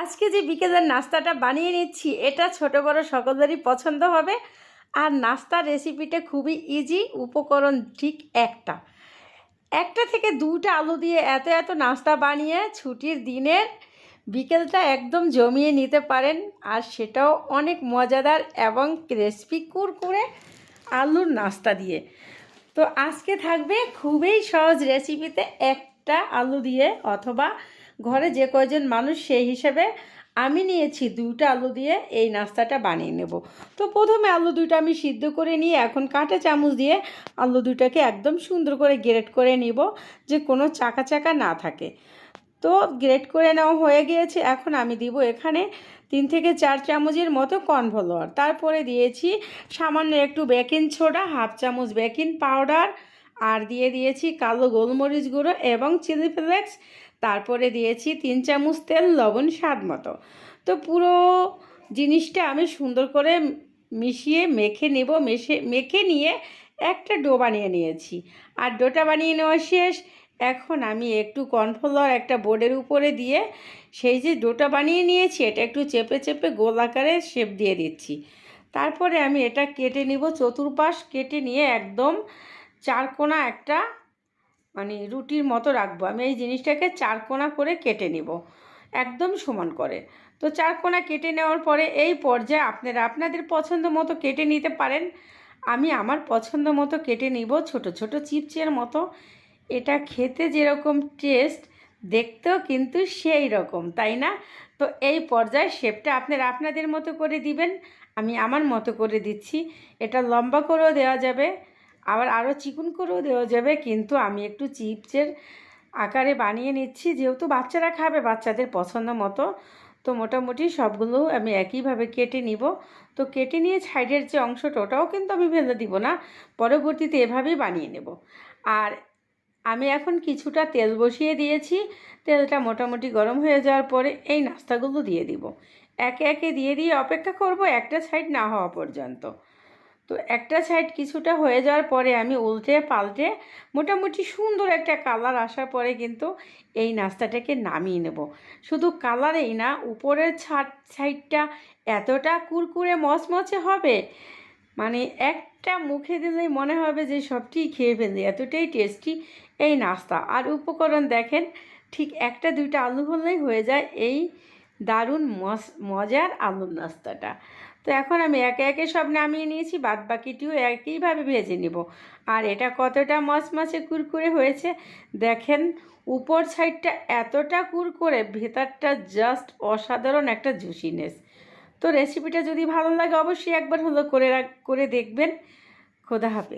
আজকে যে বিকেলের নাস্তাটা বানিয়ে নিচ্ছি, এটা ছোট বড় সকলেরই পছন্দ হবে। আর নাস্তার রেসিপিটা খুবই ইজি উপকরণ ঠিক একটা। একটা থেকে দুটা আলু দিয়ে এত এত নাস্তা বানিয়ে ছুটির দিনের বিকেলটা একদম জমিয়ে নিতে পারেন। আর সেটাও অনেক মজাদার এবং রেসিপি কুরকুরে আলুর নাস্তা দিয়ে। তো আজকে থাকবে খুবই সহজ রেসিপিতে একটা আলু দিয়ে অথবা ঘরে যে কয়জন মানুষ সেই হিসেবে আমি নিয়েছি দুইটা আলু দিয়ে এই নাস্তাটা বানিয়ে নেব। তো প্রথমে আলু দুটো আমি সিদ্ধ করে নিয়ে এখন কাঁটা চামচ দিয়ে আলু দুটাকে একদম সুন্দর করে গ্রেট করে নিব যে কোনো চাকা চাকা না থাকে। তো গ্রেট করে নেওয়া হয়ে গিয়েছে। এখন আমি দিব এখানে তিন থেকে চার চামচের মতো কর্নফ্লাওয়ার। তারপরে দিয়েছি সামান্য একটু বেকিং সোডা, হাফ চামচ বেকিং পাউডার, আর দিয়ে দিয়েছি কালো গোলমরিচ গুঁড়ো এবং চিলি ফ্লেক্স তারপরে দিয়েছি তিন চামচ তেল, লবণ, স্বাদ মতো। তো পুরো জিনিসটা আমি সুন্দর করে মিশিয়ে, মেখে নেব, মেশে, মেখে নিয়ে একটা ডো বানিয়ে নিয়েছি। আর ডোটা বানিয়ে নেওয়া শেষ। এখন আমি একটু কর্নফ্লাওয়ার একটা বোর্ডের উপরে দিয়ে সেই যে ডোটা বানিয়ে নিয়েছি, এটা একটু চেপে চেপে গোল আকারে শেপ দিয়ে দিচ্ছি। তারপরে আমি এটা কেটে নিব, চতুর্পাশ কেটে নিয়ে একদম চারকোনা একটা মানে রুটির মতো রাখব। আমি এই জিনিসটাকে চারকোনা করে কেটে নিব। একদম সমান করে। তো চারকোনা কেটে নেওয়ার পরে এই পর্যায়ে আপনারা আপনাদের পছন্দ মতো কেটে নিতে পারেন। আমি আমার পছন্দ মতো কেটে নিব ছোট ছোট চিপচের মতো। এটা খেতে যেরকম টেস্ট, দেখতেও কিন্তু সেই রকম, তাই না? তো এই পর্যায়ে শেপটা আপনারা আপনাদের মতো করে দিবেন। আমি আমার মতো করে দিচ্ছি। এটা লম্বা করেও দেওয়া যাবে। আবার আরও চিকুন করেও দেওয়া যাবে, কিন্তু আমি একটু চিপসের আকারে বানিয়ে নিচ্ছি। যেহেতু বাচ্চারা খাবে, বাচ্চাদের পছন্দ মতো, তো মোটামুটি সবগুলো আমি একইভাবে কেটে নিব। তো কেটে নিয়ে সাইডের যে অংশটা, ওটাও কিন্তু আমি ফেলে দিব না, পরবর্তীতে এভাবেই বানিয়ে নেব। আর আমি এখন কিছুটা তেল বসিয়ে দিয়েছি, তেলটা মোটামুটি গরম হয়ে যাওয়ার পরে এই নাস্তাগুলো দিয়ে দিব। একে একে দিয়ে দিয়ে অপেক্ষা করব একটা সাইড না হওয়া পর্যন্ত। তো একটা সাইড কিছুটা হয়ে যাওয়ার পরে আমি উল্টে পাল্টে মোটামুটি সুন্দর একটা কালার আসার পরে কিন্তু এই নাস্তাটাকে নামিয়ে নেব। শুধু কালারেই না, উপরের ছাদ সাইডটা এতটা কুরকুরে মচমচে হবে মানে একটা মুখে দিলেই মনে হবে যে সবটি খেয়ে ফেলি এতটাই টেস্টি এই নাস্তা। আর উপকরণ দেখেন, ঠিক একটা দুইটা আলু হলেই হয়ে যায় এই দারুণ মজার আলুর নাস্তাটা। তো এখন আমি একে একে সব নামিয়ে নিয়েছি বাদ বাকিটিও একইভাবে ভেজে নিব। আর এটা কতটা মচমচে কুরকুরে হয়েছে, দেখেন উপর সাইডটা এতটা কুরকুরে, ভেতরটা জাস্ট অসাধারণ একটা জুসিনেস। তো রেসিপিটা যদি ভালো লাগে, অবশ্যই একবার হলো করে করে দেখবেন। খোদা হাফেজ।